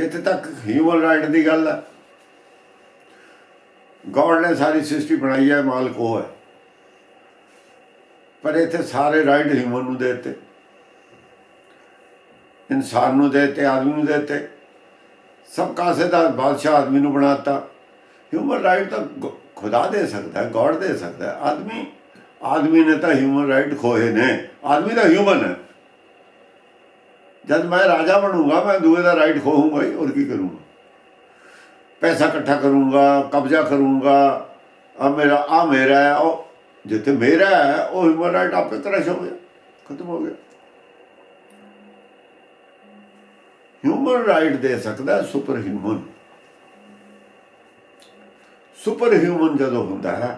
ਇੱਥੇ ਤੱਕ human right ਦੀ ਗੱਲ ਹੈ ਗੋਡ ਨੇ ਸਾਰੀ ਸ੍ਰਿਸ਼ਟੀ ਬਣਾਈ ਹੈ ਮਾਲਕ ਉਹ ਹੈ। ਪਰ ਇੱਥੇ ਸਾਰੇ ਰਾਈਟ ਹਿਊਮਨ ਨੂੰ ਦੇਤੇ। ਇਨਸਾਨ ਨੂੰ ਦੇਤੇ, ਆਦਮੀ ਨੂੰ ਦੇਤੇ। ਸਭ ਕਾਸੇ ਦਾ ਬਾਦਸ਼ਾਹ ਆਦਮੀ ਨੂੰ ਬਣਾਤਾ ਹਿਊਮਨ ਰਾਈਟ ਤਾਂ ਖੁਦਾ ਦੇ ਸਕਦਾ ਹੈ ਗੋਡ ਦੇ ਸਕਦਾ। ਹੈ ਆਦਮੀ ਆਦਮੀ ਨੇ ਤਾਂ ਹਿਊਮਨ ਰਾਈਟ ਖੋਏ ਨੇ। ਆਦਮੀ ਤਾਂ ਹਿਊਮਨ ਹੈ। ਜਦ ਮੈਂ ਰਾਜਾ ਬਣੂਗਾ, ਮੈਂ ਦੂਏ ਦਾ ਰਾਈਟ ਖੋਹੂੰਗਾ ਹੀ, ਹੋਰ ਕੀ ਕਰੂੰਗਾ? ਪੈਸਾ ਇਕੱਠਾ ਕਰੂੰਗਾ, ਕਬਜ਼ਾ ਕਰੂੰਗਾ, ਆ ਮੇਰਾ ਆ ਮੇਰਾ ਹੈ, ਉਹ ਜਿੱਥੇ ਮੇਰਾ ਹੈ, ਉਹ ਹਿਊਮਨ ਰਾਈਟ ਆਪੇ ਕਰਸ਼ ਹੋ ਗਿਆ, ਖਤਮ ਹੋ ਗਿਆ। ਹਿਊਮਨ ਰਾਈਟ ਦੇ ਸਕਦਾ ਸੁਪਰ ਹਿਊਮਨ ਸੁਪਰ ਹਿਊਮਨ ਜਦੋਂ ਹੁੰਦਾ ਹੈ,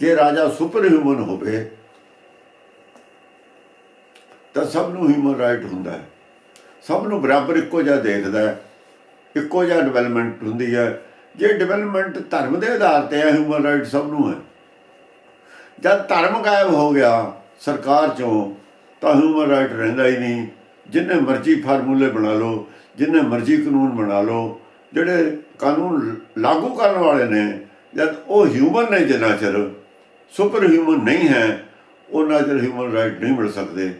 ਜੇ ਰਾਜਾ ਸੁਪਰ ਹਿਊਮਨ ਹੋਵੇ, ਤਾਂ ਸਭ ਨੂੰ ਹਿਊਮਨ ਰਾਈਟ ਹੁੰਦਾ ਹੈ। ਸਭ ਨੂੰ ਬਰਾਬਰ ਇੱਕੋ ਜਿਹਾ ਦੇਖਦਾ ਹੈ, ਇੱਕੋ ਜਿਹਾ ਡਿਵੈਲਪਮੈਂਟ ਹੁੰਦੀ ਹੈ। ਜੇ ਡਿਵੈਲਪਮੈਂਟ ਧਰਮ ਦੇ ਆਧਾਰ ਤੇ ਹੈ ਹਿਊਮਨ ਰਾਈਟ ਸਭ ਨੂੰ ਹੈ। ਜਦ ਧਰਮ ਗਾਇਬ ਹੋ ਗਿਆ ਸਰਕਾਰ ਚੋਂ, ਤਾਂ ਹਿਊਮਨ ਰਾਈਟ ਰਹਿੰਦਾ ਹੀ ਨਹੀਂ। ਜਿੰਨੇ ਮਰਜ਼ੀ ਫਾਰਮੂਲੇ ਬਣਾ ਲਓ, ਜਿੰਨੇ ਮਰਜ਼ੀ ਕਾਨੂੰਨ ਬਣਾ ਲਓ, ਜਿਹੜੇ ਕਾਨੂੰਨ ਲਾਗੂ ਕਰਨ ਵਾਲੇ ਨੇ, ਜਦ ਉਹ ਹਿਊਮਨ ਨੇ ਜਿੰਨਾ ਚਿਰ ਸੁਪਰ ਹਿਊਮਨ ਨਹੀਂ ਹੈ, ਉਹਨਾਂ ਚਿਰ ਹਿਊਮਨ ਰਾਈਟ ਨਹੀਂ ਮਿਲ ਸਕਦੇ।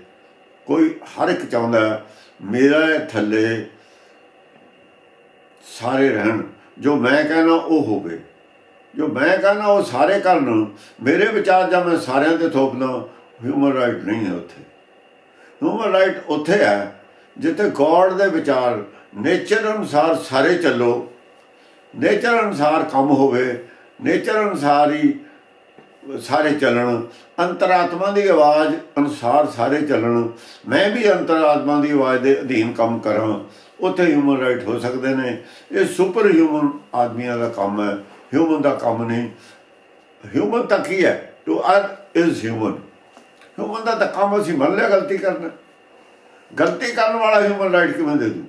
ਕੋਈ ਹਰ ਇੱਕ ਚਾਹੁੰਦਾ ਹੈ, ਮੇਰਾ ਥੱਲੇ ਸਾਰੇ ਰਹਿਣ। ਜੋ ਮੈਂ ਕਹਿਣਾ ਉਹ ਹੋਵੇ। ਜੋ ਮੈਂ ਕਹਿਣਾ ਉਹ ਸਾਰੇ ਕਰਨ। ਮੇਰੇ ਵਿਚਾਰ ਜਾਂ ਮੈਂ ਸਾਰਿਆਂ ਤੇ ਥੋਪਦਾ ਹਿਊਮਨ ਰਾਈਟ ਨਹੀਂ ਹੈ ਉੱਥੇ। ਹਿਊਮਨ ਰਾਈਟ ਉੱਥੇ ਹੈ ਜਿੱਥੇ ਗੋਡ ਦੇ ਵਿਚਾਰ ਨੇਚਰ ਅਨੁਸਾਰ ਸਾਰੇ ਚੱਲੋ। ਨੇਚਰ ਅਨੁਸਾਰ ਕੰਮ ਹੋਵੇ। ਨੇਚਰ ਅਨੁਸਾਰ ਹੀ ਸਾਰੇ ਚੱਲਣ, ਅੰਤਰਾਤਮਾ ਦੀ ਆਵਾਜ਼ ਅਨੁਸਾਰ ਸਾਰੇ ਚੱਲਣ। ਮੈਂ ਵੀ ਅੰਤਰਾਤਮਾ ਦੀ ਆਵਾਜ਼ ਦੇ ਅਧੀਨ ਕੰਮ ਕਰਾਂ। ਉੱਥੇ ਹਿਊਮਨ ਰਾਈਟ ਹੋ ਸਕਦੇ ਨੇ। ਇਹ ਸੁਪਰ ਹਿਊਮਨ ਆਦਮੀਆਂ ਦਾ ਕੰਮ ਹੈ। ਹਿਊਮਨ ਦਾ ਕੰਮ ਨਹੀਂ। ਹਿਊਮਨ ਤਾਂ ਕੀ ਹੈ? To earth is human human ਦਾ ਤਾਂ ਕੰਮ ਅਸੀਂ ਮੰਨ ਲਿਆ ਗਲਤੀ ਕਰਨਾ। ਗਲਤੀ ਕਰਨ ਵਾਲਾ ਹਿਊਮਨ ਰਾਈਟ ਕਿਵੇਂ ਦੇ ਦੂ?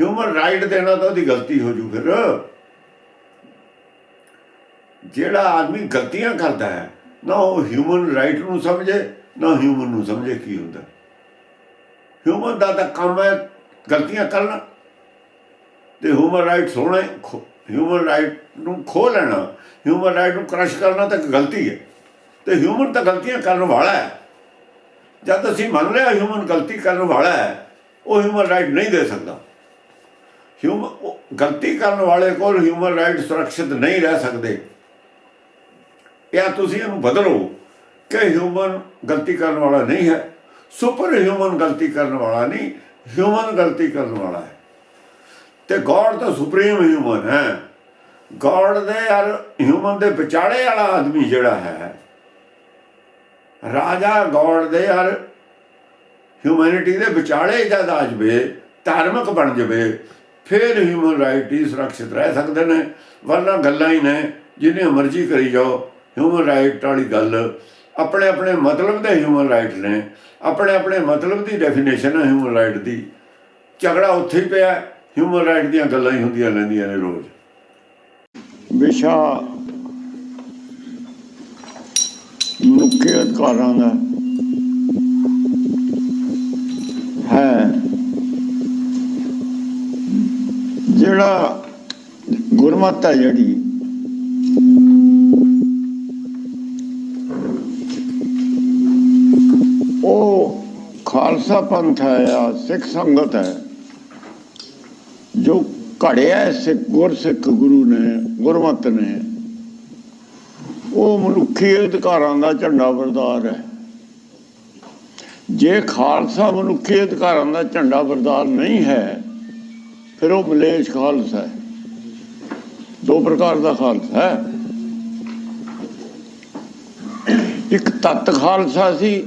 ਹਿਊਮਨ ਰਾਈਟ ਦੇਣਾ ਤਾਂ ਉਹਦੀ ਗਲਤੀ ਹੋ ਜੂ ਫਿਰ। ਜਿਹੜਾ ਆਦਮੀ ਗਲਤੀਆਂ ਕਰਦਾ ਹੈ, ਨਾ ਉਹ ਹਿਊਮਨ ਰਾਈਟ ਨੂੰ ਸਮਝੇ, ਨਾ ਹਿਊਮਨ ਨੂੰ ਸਮਝੇ ਕੀ ਹੁੰਦਾ। ਹਿਊਮਨ ਦਾ ਤਾਂ ਕੰਮ ਹੈ ਗਲਤੀਆਂ ਕਰਨਾ। ਤੇ ਹਿਊਮਨ ਰਾਈਟ ਸੋਣਾ ਹਿਊਮਨ ਰਾਈਟ ਨੂੰ ਖੋ ਲੈਣਾ ਹਿਊਮਨ ਰਾਈਟ ਨੂੰ ਕ੍ਰਸ਼ ਕਰਨਾ ਤਾਂ ਇੱਕ ਗਲਤੀ ਹੈ। ਤੇ ਹਿਊਮਨ ਤਾਂ ਗਲਤੀਆਂ ਕਰਨ ਵਾਲਾ ਹੈ। ਜਦ ਅਸੀਂ ਮੰਨ ਲਿਆ ਹਿਊਮਨ ਗਲਤੀ ਕਰਨ ਵਾਲਾ ਹੈ, ਉਹ ਹਿਊਮਨ ਰਾਈਟ ਨਹੀਂ ਦੇ ਸਕਦਾ। ਹਿਊਮਨ ਗਲਤੀ ਕਰਨ ਵਾਲੇ ਕੋਲ ਹਿਊਮਨ ਰਾਈਟ ਸੁਰੱਖਿਅਤ ਨਹੀਂ ਰਹਿ ਸਕਦੇ। ਜਾਂ ਤੁਸੀਂ ਇਹਨੂੰ ਬਦਲੋ? ਕਿ ਹਿਊਮਨ ਗਲਤੀ ਕਰਨ ਵਾਲਾ ਨਹੀਂ ਹੈ। ਸੁਪਰ ਹਿਊਮਨ ਗਲਤੀ ਕਰਨ ਵਾਲਾ ਨਹੀਂ ਹਿਊਮਨ ਗਲਤੀ ਕਰਨ ਵਾਲਾ ਹੈ। ਤੇ ਗੋਡ ਤਾਂ ਸੁਪਰੀਮ ਹਿਊਮਨ ਹੈ। ਗੋਡ ਦੇ ਯਾਰ ਹਿਊਮਨ ਦੇ ਵਿਚਾਲੇ ਵਾਲਾ ਆਦਮੀ ਜਿਹੜਾ ਹੈ, ਰਾਜਾ ਗੋਡ ਦੇ ਯਾਰ ਹਿਊਮੈਨਿਟੀ ਦੇ ਵਿਚਾਲੇ ਜਦ ਆ ਜਵੇ, ਧਾਰਮਿਕ ਬਣ ਜਵੇ, ਫਿਰ ਹਿਊਮਨ ਰਾਈਟ ਹੀ ਸੁਰੱਖਿਅਤ ਰਹਿ ਸਕਦੇ ਨੇ। ਵਰਨਾ ਗੱਲਾਂ ਹੀ ਨੇ, ਜਿੰਨੇ ਮਰਜ਼ੀ ਕਰੀ ਜਾਓ। ਹਿਊਮਨ ਰਾਈਟ ਵਾਲੀ ਗੱਲ, ਆਪਣੇ ਆਪਣੇ ਮਤਲਬ ਦੇ ਹਿਊਮਨ ਰਾਈਟ ਨੇ, ਆਪਣੇ ਆਪਣੇ ਮਤਲਬ ਦੀ ਡੈਫੀਨੇਸ਼ਨ ਹੈ ਹਿਊਮਨ ਰਾਈਟ ਦੀ। ਝਗੜਾ ਉੱਥੇ ਹੀ ਪਿਆ ਹਿਊਮਨ ਰਾਈਟ ਦੀਆਂ ਗੱਲਾਂ ਹੀ ਹੁੰਦੀਆਂ ਰਹਿੰਦੀਆਂ ਨੇ ਰੋਜ਼। ਵਿਸ਼ਾ ਮਨੁੱਖੀ ਅਧਿਕਾਰਾਂ ਦਾ ਹੈ। ਜਿਹੜਾ ਗੁਰਮਤਿ ਹੈ ਜਿਹੜੀ ਉਹ ਖਾਲਸਾ ਪੰਥ ਹੈ ਜਾਂ ਸਿੱਖ ਸੰਗਤ ਹੈ। ਜੋ ਘੜਿਆ ਸਿੱਖ ਗੁਰਸਿੱਖ ਗੁਰੂ ਨੇ, ਗੁਰਮਤਿ ਨੇ, ਉਹ ਮਨੁੱਖੀ ਅਧਿਕਾਰਾਂ ਦਾ ਝੰਡਾ ਬਰਦਾਰ ਹੈ। ਜੇ ਖਾਲਸਾ ਮਨੁੱਖੀ ਅਧਿਕਾਰਾਂ ਦਾ ਝੰਡਾ ਬਰਦਾਰ ਨਹੀਂ ਹੈ, ਫਿਰ ਉਹ ਮਲੇਸ਼ ਖਾਲਸਾ ਹੈ। ਦੋ ਪ੍ਰਕਾਰ ਦਾ ਖਾਲਸਾ ਹੈ। ਇੱਕ ਤਤ ਖਾਲਸਾ ਸੀ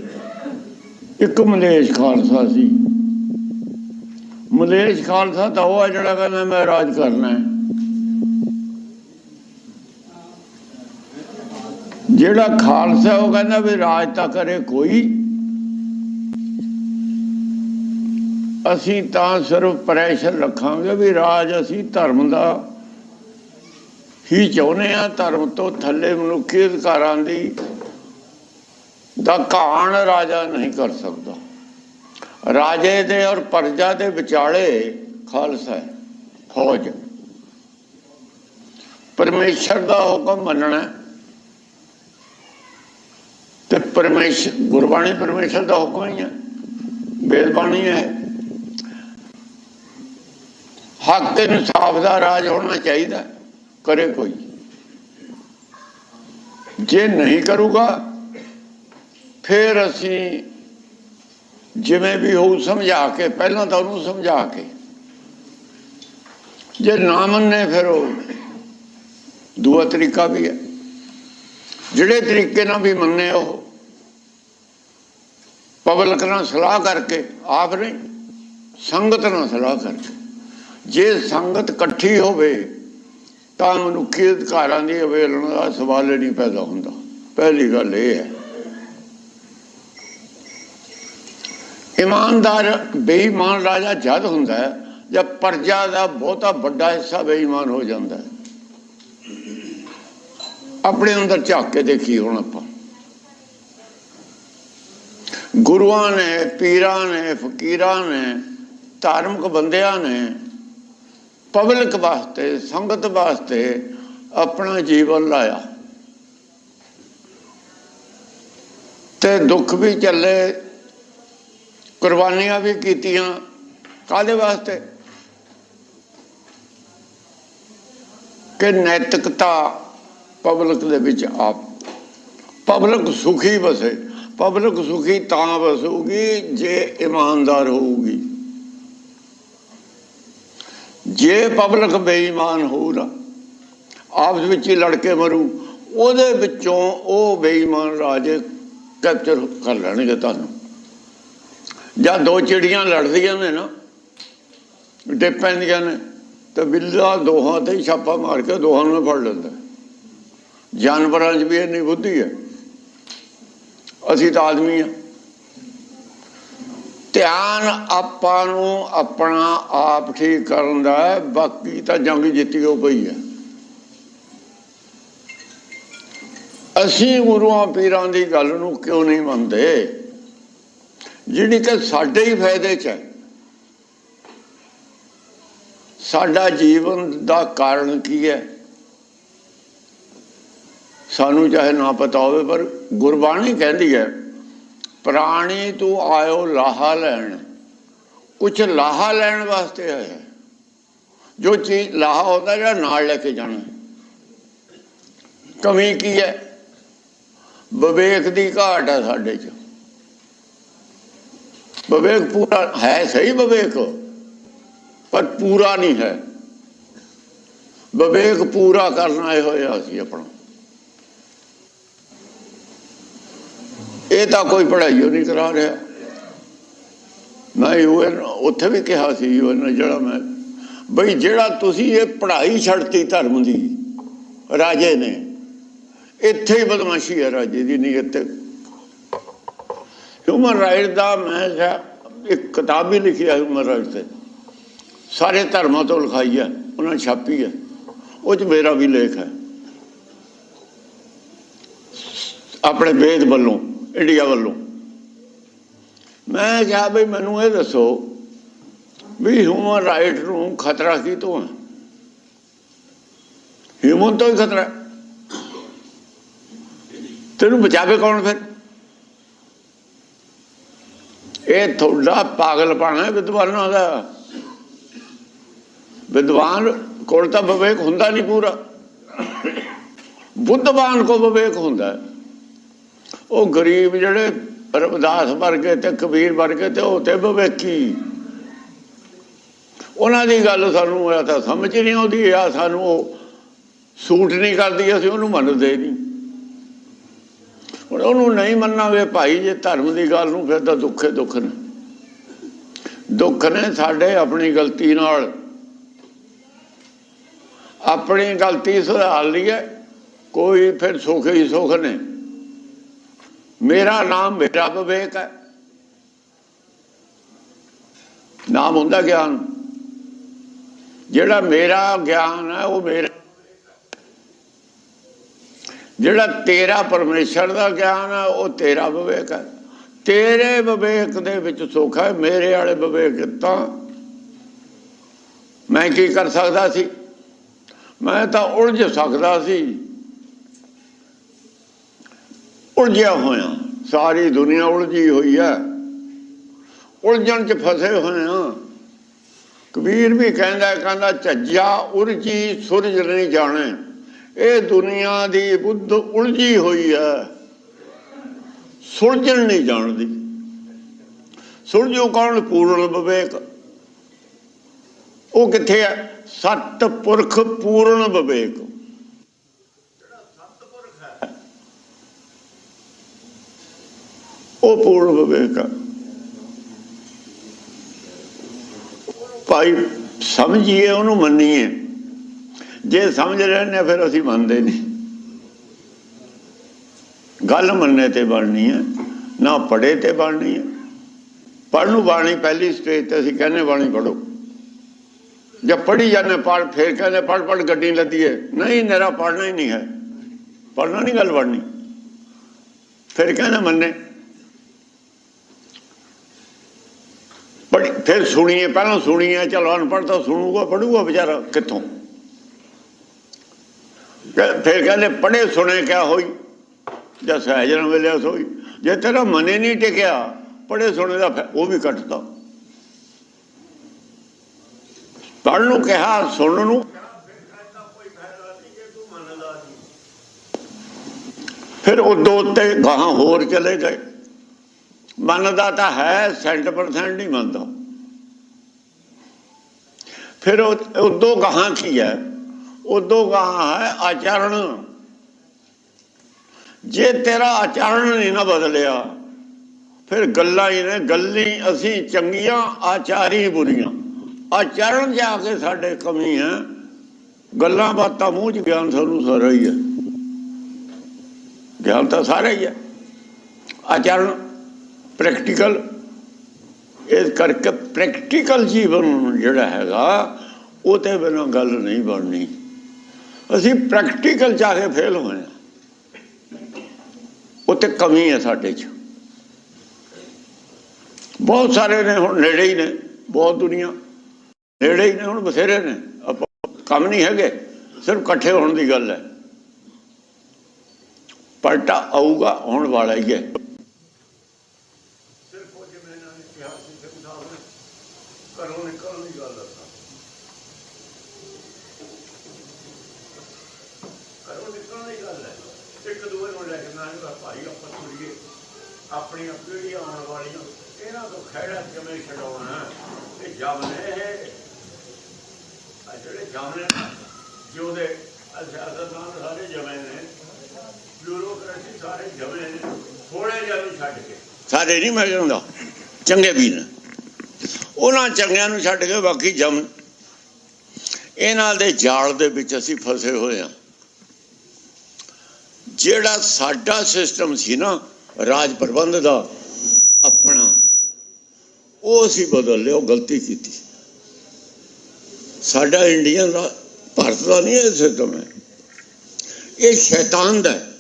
ਇੱਕ ਮਲੇਸ਼ ਖਾਲਸਾ ਸੀ। ਮਲੇਸ਼ ਖਾਲਸਾ ਤਾਂ ਉਹ ਹੈ ਜਿਹੜਾ ਕਹਿੰਦਾ ਮੈਂ ਰਾਜ ਕਰਨਾ ਹੈ। ਜਿਹੜਾ ਖਾਲਸਾ ਉਹ ਕਹਿੰਦਾ ਵੀ ਰਾਜ ਤਾਂ ਕਰੇ ਕੋਈ। ਅਸੀਂ ਤਾਂ ਸਿਰਫ ਪ੍ਰੈਸ਼ਰ ਰੱਖਾਂਗੇ ਵੀ ਰਾਜ ਅਸੀਂ ਧਰਮ ਦਾ ਹੀ ਚਾਹੁੰਦੇ ਆ ਧਰਮ ਤੋਂ ਥੱਲੇ ਮਨੁੱਖੀ ਅਧਿਕਾਰਾਂ ਦੀ ਦਾ ਕਾਣ ਰਾਜਾ ਨਹੀਂ ਕਰ ਸਕਦਾ। ਰਾਜੇ ਦੇ ਔਰ ਪਰਜਾ ਦੇ ਵਿਚਾਲੇ ਖਾਲਸਾ ਹੈ, ਫੌਜ। ਪਰਮੇਸ਼ਰ ਦਾ ਹੁਕਮ ਮੰਨਣਾ ਹੈ। ਤੇ ਪਰਮੇਸ਼ਰ ਗੁਰਬਾਣੀ ਪਰਮੇਸ਼ਰ ਦਾ ਹੁਕਮ ਹੀ ਹੈ। ਵੇਦ ਬਾਣੀ ਹੈ। ਹੱਕ ਤੇ ਇਨਸਾਫ ਦਾ ਰਾਜ ਹੋਣਾ ਚਾਹੀਦਾ ਕਰੇ ਕੋਈ। ਜੇ ਨਹੀਂ ਕਰੂਗਾ ਫਿਰ ਅਸੀਂ ਜਿਵੇਂ ਵੀ ਹੋਊ ਸਮਝਾ ਕੇ, ਪਹਿਲਾਂ ਤਾਂ ਉਹਨੂੰ ਸਮਝਾ ਕੇ, ਜੇ ਨਾ ਮੰਨੇ ਫਿਰ ਉਹ ਦੂਆ ਤਰੀਕਾ ਵੀ ਹੈ। ਜਿਹੜੇ ਤਰੀਕੇ ਨਾਲ ਵੀ ਮੰਨੇ ਉਹ, ਪਬਲਿਕ ਨਾਲ ਸਲਾਹ ਕਰਕੇ, ਆਪ ਨਹੀਂ, ਸੰਗਤ ਨਾਲ ਸਲਾਹ ਕਰਕੇ। ਜੇ ਸੰਗਤ ਇਕੱਠੀ ਹੋਵੇ, ਤਾਂ ਮਨੁੱਖੀ ਅਧਿਕਾਰਾਂ ਦੀ ਅਵੇਲਣਾ ਦਾ ਸਵਾਲ ਨਹੀਂ ਪੈਦਾ ਹੁੰਦਾ। ਪਹਿਲੀ ਗੱਲ ਇਹ ਹੈ। ਇਮਾਨਦਾਰ, ਬੇਈਮਾਨ ਰਾਜਾ ਜਦ ਹੁੰਦਾ ਹੈ, ਜਦ ਪ੍ਰਜਾ ਦਾ ਬਹੁਤਾ ਵੱਡਾ ਹਿੱਸਾ ਬੇਈਮਾਨ ਹੋ ਜਾਂਦਾ ਹੈ। ਆਪਣੇ ਅੰਦਰ ਝਾਕ ਕੇ ਦੇਖੀ ਹੁਣ ਆਪਾਂ। ਗੁਰੂਆਂ ਨੇ, ਪੀਰਾਂ ਨੇ, ਫਕੀਰਾਂ ਨੇ, ਧਾਰਮਿਕ ਬੰਦਿਆਂ ਨੇ ਪਬਲਿਕ ਵਾਸਤੇ, ਸੰਗਤ ਵਾਸਤੇ ਆਪਣਾ ਜੀਵਨ ਲਾਇਆ। ਤੇ ਦੁੱਖ ਵੀ ਚੱਲੇ ਕੁਰਬਾਨੀਆਂ ਵੀ ਕੀਤੀਆਂ ਕਾਦੇ ਵਾਸਤੇ? ਕਿ ਨੈਤਿਕਤਾ ਪਬਲਿਕ ਦੇ ਵਿੱਚ ਆਪ, ਪਬਲਿਕ ਸੁਖੀ ਵਸੇ, ਪਬਲਿਕ ਸੁਖੀ ਤਾਂ ਵਸੂਗੀ ਜੇ ਇਮਾਨਦਾਰ ਹੋਊਗੀ। ਜੇ ਪਬਲਿਕ ਬੇਈਮਾਨ ਹੋਊਗਾ ਆਪਸ ਵਿੱਚ ਹੀ ਲੜ ਕੇ ਮਰੂ, ਉਹਦੇ ਵਿੱਚੋਂ ਉਹ ਬੇਈਮਾਨ ਰਾਜੇ ਕੈਪਚਰ ਕਰ ਲੈਣਗੇ ਤੁਹਾਨੂੰ। ਜਾਂ ਦੋ ਚਿੜੀਆਂ ਲੜਦੀਆਂ ਨੇ ਨਾ ਡੇ ਪੈਂਦੀਆਂ ਨੇ, ਤਾਂ ਬਿੱਲਾ ਦੋਹਾਂ ਤੇ ਛਾਪਾ ਮਾਰ ਕੇ ਦੋਹਾਂ ਨੂੰ ਫੜ ਲੈਂਦਾ। ਜਾਨਵਰਾਂ 'ਚ ਵੀ ਇੰਨੀ ਬੁੱਧੀ ਹੈ। ਅਸੀਂ ਤਾਂ ਆਦਮੀ ਆ ਧਿਆਨ ਆਪਾਂ ਨੂੰ ਆਪਣਾ ਆਪ ਠੀਕ ਕਰਨ ਦਾ ਬਾਕੀ ਤਾਂ ਜੰਗ ਜਿੱਤੀ ਹੋ ਪਈ ਹੈ। ਅਸੀਂ ਗੁਰੂਆਂ ਪੀਰਾਂ ਦੀ ਗੱਲ ਨੂੰ ਕਿਉਂ ਨਹੀਂ ਮੰਨਦੇ? ਜਿਹੜੀ ਕਿ ਸਾਡੇ ਹੀ ਫਾਇਦੇ 'ਚ ਹੈ। ਸਾਡਾ ਜੀਵਨ ਦਾ ਕਾਰਨ ਕੀ ਹੈ? ਸਾਨੂੰ ਚਾਹੇ ਨਾ ਪਤਾ ਹੋਵੇ, ਪਰ ਗੁਰਬਾਣੀ ਕਹਿੰਦੀ ਹੈ, ਪ੍ਰਾਣੀ ਤੂੰ ਆਇਓ ਲਾਹਾ ਲੈਣ। ਕੁਝ ਲਾਹਾ ਲੈਣ ਵਾਸਤੇ ਆਇਆ ਜੋ ਚੀਜ਼ ਲਾਹਾ ਹੁੰਦਾ, ਜਿਹੜਾ ਨਾਲ ਲੈ ਕੇ ਜਾਣਾ। ਕਮੀ ਕੀ ਹੈ? ਵਿਵੇਕ ਦੀ ਘਾਟ ਹੈ ਸਾਡੇ 'ਚ। ਵਿਵੇਕ ਪੂਰਾ ਹੈ ਸਹੀ ਵਿਵੇਕ, ਪਰ ਪੂਰਾ ਨਹੀਂ ਹੈ। ਵਿਵੇਕ ਪੂਰਾ ਕਰਨ ਆਏ ਹੋਏ ਹਾਂ ਅਸੀਂ ਆਪਣਾ। ਇਹ ਤਾਂ ਕੋਈ ਪੜ੍ਹਾਈ ਨਹੀਂ ਕਰਾ ਰਿਹਾ। ਮੈਂ ਯੂਐਨ ਉੱਥੇ ਵੀ ਕਿਹਾ ਸੀ ਯੂਐਨ ਜਿਹੜਾ ਮੈਂ, ਬਈ ਜਿਹੜਾ ਤੁਸੀਂ ਇਹ ਪੜ੍ਹਾਈ ਛੱਡਤੀ ਧਰਮ ਦੀ, ਰਾਜੇ ਨੇ, ਇੱਥੇ ਹੀ ਬਦਮਾਸ਼ੀ ਹੈ ਰਾਜੇ ਦੀ, ਨਹੀਂ ਇੱਥੇ। ਹਿਊਮਨ ਰਾਈਟ ਦਾ ਮੈਂ ਕਿਹਾ ਇੱਕ ਕਿਤਾਬ ਵੀ ਲਿਖੀ ਹੈ ਹਿਊਮਨ ਰਾਈਟ ਤੇ। ਸਾਰੇ ਧਰਮਾਂ ਤੋਂ ਲਿਖਾਈ ਹੈ ਉਹਨਾਂ ਨੇ ਛਾਪੀ ਹੈ ਉਹ ਚ ਮੇਰਾ ਵੀ ਲੇਖ ਹੈ ਆਪਣੇ ਵੇਦ ਵੱਲੋਂ, ਇੰਡੀਆ ਵੱਲੋਂ। ਮੈਂ ਕਿਹਾ ਬਈ ਮੈਨੂੰ ਇਹ ਦੱਸੋ ਵੀ ਹਿਊਮਨ ਰਾਈਟ ਨੂੰ ਖਤਰਾ ਕੀ ਤੋਂ ਹੈ ਹਿਊਮਨ ਤੋਂ ਹੀ ਖਤਰਾ। ਤੈਨੂੰ ਬਚਾਵੇ ਕੌਣ ਫਿਰ? ਇਹ ਤੁਹਾਡਾ ਪਾਗਲਪਣ ਹੈ ਵਿਦਵਾਨਾਂ ਦਾ। ਵਿਦਵਾਨ ਕੋਲ ਤਾਂ ਵਿਵੇਕ ਹੁੰਦਾ ਨਹੀਂ ਪੂਰਾ। ਬੁੱਧਵਾਨ ਕੋ ਵਿਵੇਕ ਹੁੰਦਾ। ਉਹ ਗਰੀਬ ਜਿਹੜੇ ਰਵਿਦਾਸ ਵਰਗੇ ਤੇ ਕਬੀਰ ਵਰਗੇ ਤੇ ਉਹ ਤੇ ਵਿਵੇਕੀ। ਉਹਨਾਂ ਦੀ ਗੱਲ ਸਾਨੂੰ ਆ ਤਾਂ ਸਮਝ ਨਹੀਂ ਆਉਂਦੀ ਆ ਸਾਨੂੰ ਉਹ ਸੂਟ ਨਹੀਂ ਕਰਦੀ, ਅਸੀਂ ਉਹਨੂੰ ਮੰਨਦੇ ਨਹੀਂ। ਹੁਣ ਉਹਨੂੰ ਨਹੀਂ ਮੰਨਾਂਗੇ ਭਾਈ, ਜੇ ਧਰਮ ਦੀ ਗੱਲ ਨੂੰ ਫਿਰ ਤਾਂ ਦੁੱਖੇ ਦੁੱਖ ਨੇ। ਦੁੱਖ ਨੇ ਸਾਡੇ ਆਪਣੀ ਗਲਤੀ ਨਾਲ। ਆਪਣੀ ਗਲਤੀ ਸੁਧਾਰ ਲਈਏ, ਕੋਈ ਫਿਰ ਸੁੱਖ ਹੀ ਸੁੱਖ ਨੇ। ਮੇਰਾ ਨਾਮ ਮੇਰਾ ਵਿਵੇਕ ਹੈ। ਨਾਮ ਹੁੰਦਾ ਗਿਆਨ। ਜਿਹੜਾ ਮੇਰਾ ਗਿਆਨ ਹੈ, ਉਹ ਮੇਰਾ ਜਿਹੜਾ ਤੇਰਾ ਪਰਮੇਸ਼ਰ ਦਾ ਗਿਆਨ ਹੈ ਉਹ ਤੇਰਾ ਵਿਵੇਕ ਹੈ ਤੇਰੇ ਵਿਵੇਕ ਦੇ ਵਿੱਚ ਸੁੱਖ ਹੈ ਮੇਰੇ ਵਾਲੇ ਵਿਵੇਕ ਤਾਂ ਮੈਂ ਕੀ ਕਰ ਸਕਦਾ ਸੀ? ਮੈਂ ਤਾਂ ਉਲਝ ਸਕਦਾ ਸੀ। ਉਲਝਿਆ ਹੋਇਆ। ਸਾਰੀ ਦੁਨੀਆ ਉਲਝੀ ਹੋਈ ਹੈ ਉਲਝਣ 'ਚ ਫਸੇ ਹੋਏ ਆ। ਕਬੀਰ ਵੀ ਕਹਿੰਦਾ ਕਹਿੰਦਾ, ਝੱਜਾ ਉਰਜੀ ਸੁਰਜ ਨਹੀਂ ਜਾਣੇ। ਇਹ ਦੁਨੀਆ ਦੀ ਬੁੱਧ ਉਲਝੀ ਹੋਈ ਹੈ। ਸੁਲਝਣ ਨਹੀਂ ਜਾਣਦੀ। ਸੁਲਝੋ ਕੌਣ? ਪੂਰਨ ਵਿਵੇਕ। ਉਹ ਕਿੱਥੇ ਹੈ? ਸਤ ਪੁਰਖ, ਪੂਰਨ ਵਿਵੇਕ। ਉਹ ਪੂਰਨ ਵਿਵੇਕ ਹੈ। ਭਾਈ, ਸਮਝੀਏ, ਉਹਨੂੰ ਮੰਨੀਏ। ਜੇ ਸਮਝ ਰਹੇ ਨੇ, ਫਿਰ ਅਸੀਂ ਮੰਨਦੇ ਨਹੀਂ। ਗੱਲ ਮੰਨਣੇ ਤੇ ਬਣਨੀ ਹੈ, ਨਾ ਪੜੇ ਤੇ ਬਣਨੀ ਹੈ। ਪੜ੍ਹਨ ਨੂੰ ਬਾਣੀ ਪਹਿਲੀ ਸਟੇਜ ਤੇ ਅਸੀਂ ਕਹਿੰਦੇ ਬਾਣੀ ਪੜੋ ਜਦ ਪੜ੍ਹੀ ਜਾਂਦੇ ਪੜ੍ਹ ਫਿਰ ਕਹਿੰਦੇ ਪੜ੍ਹ ਪੜ੍ਹ ਗੱਡੀ ਲੱਦੀ ਹੈ। ਨਹੀਂ, ਮੇਰਾ ਪੜ੍ਹਨਾ ਹੀ ਨਹੀਂ ਹੈ। ਪੜ੍ਹਨਾ ਨਹੀਂ ਗੱਲ ਬਣਨੀ। ਫਿਰ ਕਹਿੰਦੇ ਮੰਨੇ। ਪੜ੍ਹ, ਫਿਰ ਸੁਣੀਏ, ਪਹਿਲਾਂ ਸੁਣੀਏ, ਚਲੋ ਅਨਪੜ੍ਹ ਤਾਂ ਸੁਣੂਗਾ ਪੜੂਗਾ ਵਿਚਾਰਾ ਕਿੱਥੋਂ? ਫਿਰ ਕਹਿੰਦੇ, ਪੜ੍ਹੇ ਸੁਣੇ ਕਿਆ ਹੋਈ? ਜਦ ਸਹਿਜਣ ਵੇਲੇ ਸੋਈ? ਜੇ ਤੇਰਾ ਮਨੇ ਨਹੀਂ ਟਿਕਿਆ, ਪੜ੍ਹੇ ਸੁਣੇ ਦਾ ਫੈ- ਉਹ ਵੀ ਕੱਟਦਾ ਪੜ੍ਹਨ ਨੂੰ ਕਿਹਾ, ਸੁਣਨ ਨੂੰ। ਫਿਰ ਉਹ ਦੋ ਉੱਤੇ ਗਾਹਾਂ ਹੋਰ ਚਲੇ ਗਏ। ਮੰਨਦਾ ਤਾਂ ਹੈ ਸੈਂਟ ਪਰਸੈਂਟ ਨਹੀਂ ਮੰਨਦਾ। ਫਿਰ ਉਹ ਉਦੋਂ ਗਾਹਾਂ ਕੀ ਹੈ? ਉਦੋਂ ਗਾਹਾਂ ਹੈ, ਆਚਰਣ। ਜੇ ਤੇਰਾ ਆਚਰਣ ਨਹੀਂ ਨਾ ਬਦਲਿਆ, ਫਿਰ ਗੱਲਾਂ ਹੀ ਨੇ, ਗੱਲੀ ਅਸੀਂ ਚੰਗੀਆਂ, ਆਚਾਰੀ ਬੁਰੀਆਂ। ਆਚਰਣ ਜਾ ਕੇ ਸਾਡੇ ਕਮੀ ਹੈ। ਗੱਲਾਂ ਬਾਤਾਂ ਮੂੰਹ ਚ ਗਿਆਨ ਸਾਨੂੰ ਸਾਰਾ ਹੀ ਹੈ। ਗਿਆਨ ਤਾਂ ਸਾਰਾ ਹੀ ਹੈ। ਆਚਰਣ ਪ੍ਰੈਕਟੀਕਲ ਇਸ ਕਰਕੇ ਪ੍ਰੈਕਟੀਕਲ ਜੀਵਨ ਜਿਹੜਾ ਹੈਗਾ ਉਹ ਤੇ ਬਿਨਾਂ ਗੱਲ ਨਹੀਂ ਬਣਨੀ। ਅਸੀਂ ਪ੍ਰੈਕਟੀਕਲ ਜਾ ਕੇ ਫੇਲ ਹੋਏ ਹਾਂ। ਉੱਤੇ ਕਮੀ ਹੈ ਸਾਡੇ 'ਚ। ਬਹੁਤ ਸਾਰੇ ਨੇ ਹੁਣ ਨੇੜੇ ਹੀ ਨੇ, ਬਹੁਤ ਦੁਨੀਆ। ਨੇੜੇ ਹੀ ਨੇ, ਹੁਣ ਬਥੇਰੇ ਨੇ। ਆਪਾਂ ਕੰਮ ਨਹੀਂ ਹੈਗੇ, ਸਿਰਫ ਇਕੱਠੇ ਹੋਣ ਦੀ ਗੱਲ ਹੈ। ਪਲਟਾ ਆਊਗਾ ਹੋਣ ਵਾਲਾ ਹੀ ਹੈ ਸਿਰਫ ਉਹ ਜਿਵੇਂ ਇਹਨਾਂ ਨੇ ਕਿਹਾ ਸੀ ਸਿੰਘ ਸਾਹਿਬ ਨੇ ਘਰੋਂ ਨਿਕਲਣ ਦੀ ਗੱਲ ਦੱਸਾਂ ਘਰੋਂ ਨਿਕਲਣ ਦੀ ਗੱਲ ਹੈ ਇੱਕ ਦੂਏ ਨੂੰ ਲੈ ਕੇ ਨਾ ਇਹਦਾ ਭਾਈ ਆਪਾਂ ਤੁਰੀਏ ਆਪਣੀਆਂ ਪੀੜ੍ਹੀਆਂ ਆਉਣ ਵਾਲੀਆਂ, ਇਹਨਾਂ ਤੋਂ ਖਹਿੜਾ ਕਿਵੇਂ ਛਡਾਉਣਾ? ਇਹ ਜਮਨੇ ਆ ਜਿਹੜੇ ਜਮਨੇ ਜਿਉਦੇ ਸਿਆਸਤਦਾਨ ਸਾਰੇ ਜਮੇ ਨੇ ਬਿਊਰੋਕ੍ਰੇਸੀ ਸਾਰੇ ਜਮੇ ਨੇ ਥੋੜੇ ਜਿਹਾ ਨੂੰ ਛੱਡ ਕੇ। ਸਾਰੇ ਨਹੀਂ ਮੈਂ ਕਹਿੰਦਾ, ਚੰਗੇ ਵੀ ਨੇ। ਉਹਨਾਂ ਚੰਗਿਆਂ ਨੂੰ ਛੱਡ ਕੇ ਬਾਕੀ ਜਮ, ਇਹਨਾਂ ਦੇ ਜਾਲ ਦੇ ਵਿੱਚ ਅਸੀਂ ਫਸੇ ਹੋਏ ਹਾਂ। ਜਿਹੜਾ ਸਾਡਾ ਸਿਸਟਮ ਸੀ ਨਾ ਰਾਜ ਪ੍ਰਬੰਧ ਦਾ ਆਪਣਾ, ਉਹ ਅਸੀਂ ਬਦਲ ਲਿਆ, ਉਹ ਗਲਤੀ ਕੀਤੀ। ਸਾਡਾ ਇੰਡੀਆ ਦਾ, ਭਾਰਤ ਦਾ ਨਹੀਂ ਇਹ ਸਿਸਟਮ ਹੈ ਇਹ ਸ਼ੈਤਾਨ ਦਾ ਹੈ,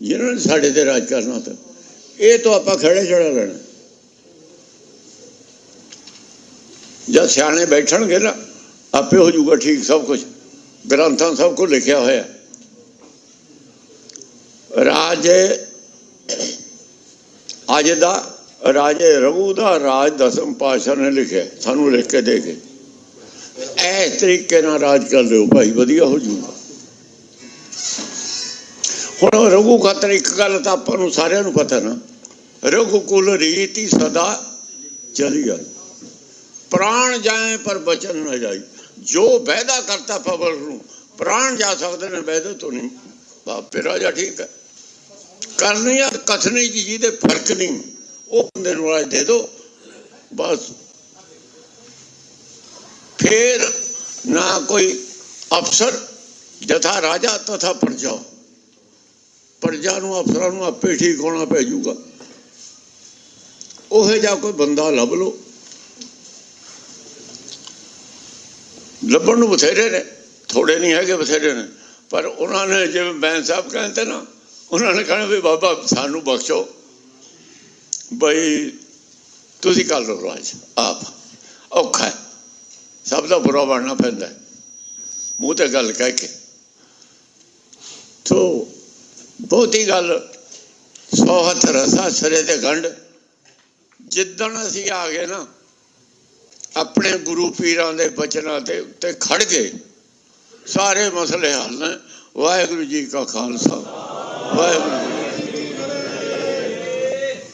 ਜਿਹਨਾਂ ਨੇ ਸਾਡੇ ਤੇ ਰਾਜ ਕਰਨਾ ਤਾਂ। ਇਹ ਤੋਂ ਆਪਾਂ ਖੜੇ ਚੜਾ ਲੈਣਾ? ਜਦ ਸਿਆਣੇ ਬੈਠਣਗੇ ਨਾ, ਆਪੇ ਹੋ ਜਾਊਗਾ ਠੀਕ ਸਭ ਕੁਝ ਗ੍ਰੰਥਾਂ ਸਭ ਕੁਝ ਲਿਖਿਆ ਹੋਇਆ। ਰਾਜ ਅੱਜ ਦਾ ਰਾਜੇ ਰਘੂ ਦਾ ਰਾਜ ਦਸਮ ਪਾਤਸ਼ਾਹ ਨੇ ਲਿਖਿਆ, ਸਾਨੂੰ ਲਿਖ ਕੇ ਦੇ ਕੇ। ਇਸ ਤਰੀਕੇ ਨਾਲ ਰਾਜ ਕਰ ਲਿਓ ਭਾਈ, ਵਧੀਆ ਹੋ ਜਾਊਗਾ ਹੁਣ ਰਘੂ ਖਾਤਰ ਇੱਕ ਗੱਲ ਤਾਂ ਆਪਾਂ ਨੂੰ ਸਾਰਿਆਂ ਨੂੰ ਪਤਾ ਨਾ ਰਘੂ ਕੁਲ ਰੀਤੀ ਸਦਾ ਚਲੀ ਆ। ਪ੍ਰਾਣ ਜਾਏ ਪਰ ਬਚਨ ਨਾ ਜਾਈ। ਜੋ ਵਾਅਦਾ ਕਰਤਾ ਫਬਲ ਨੂੰ, ਪ੍ਰਾਣ ਜਾ ਸਕਦੇ ਨੇ, ਵਾਅਦੇ ਤੋਂ ਨਹੀਂ। ਬਾਪੇ ਰਾਜਾ ਠੀਕ ਹੈ ਕਰਨੀ ਆ ਕਥਨੀ ਜੀ ਜਿਹਦੇ ਫ਼ਰਕ ਨਹੀਂ। ਉਹ ਬੰਦੇ ਨੂੰ ਰਾਜ ਦੇ ਦੋ, ਬਸ। ਫੇਰ ਨਾ ਕੋਈ ਅਫਸਰ, ਜਥਾ ਰਾਜਾ, ਤਥਾ ਪ੍ਰਜਾ। ਪ੍ਰਜਾ ਨੂੰ, ਅਫਸਰਾਂ ਨੂੰ ਆਪੇ ਠੀਕ ਹੋਣਾ ਪੈ ਜਾਊਗਾ। ਉਹ ਜਿਹਾ ਕੋਈ ਬੰਦਾ ਲੱਭ ਲਓ। ਲੱਭਣ ਨੂੰ ਬਥੇਰੇ ਨੇ, ਥੋੜੇ ਨਹੀਂ ਹੈਗੇ ਬਥੇਰੇ ਨੇ। ਪਰ ਉਹਨਾਂ ਨੇ ਜਿਵੇਂ ਬੈਂਸ ਸਾਹਿਬ ਕਹਿੰਦੇ ਨਾ ਉਹਨਾਂ ਨੇ ਕਹਿਣਾ ਵੀ ਬਾਬਾ ਸਾਨੂੰ ਬਖਸ਼ੋ। ਬਈ ਤੁਸੀਂ ਕਰ ਲਓ ਰਾਜ, ਆਪ। ਔਖਾ ਸਭ ਦਾ ਬੁਰਾ ਬਣਨਾ ਪੈਂਦਾ ਮੂੰਹ ਤੇ ਗੱਲ ਕਹਿ ਕੇ। ਤੋ ਬਹੁਤੀ ਗੱਲ ਸੌ ਹੱਥ ਰਸਾ ਸਿਰੇ ਤੇ ਗੰਢ ਜਿੱਦਣ ਅਸੀਂ ਆ ਗਏ ਨਾ, ਆਪਣੇ ਗੁਰੂ ਪੀਰਾਂ ਦੇ ਬਚਨਾਂ ਤੇ ਉੱਤੇ ਖੜ ਗਏ। ਸਾਰੇ ਮਸਲੇ ਹੱਲ ਨੇ। ਵਾਹਿਗੁਰੂ ਜੀ ਕਾ ਖਾਲਸਾ। ਵਾਹਿਗੁਰੂ ਜੀ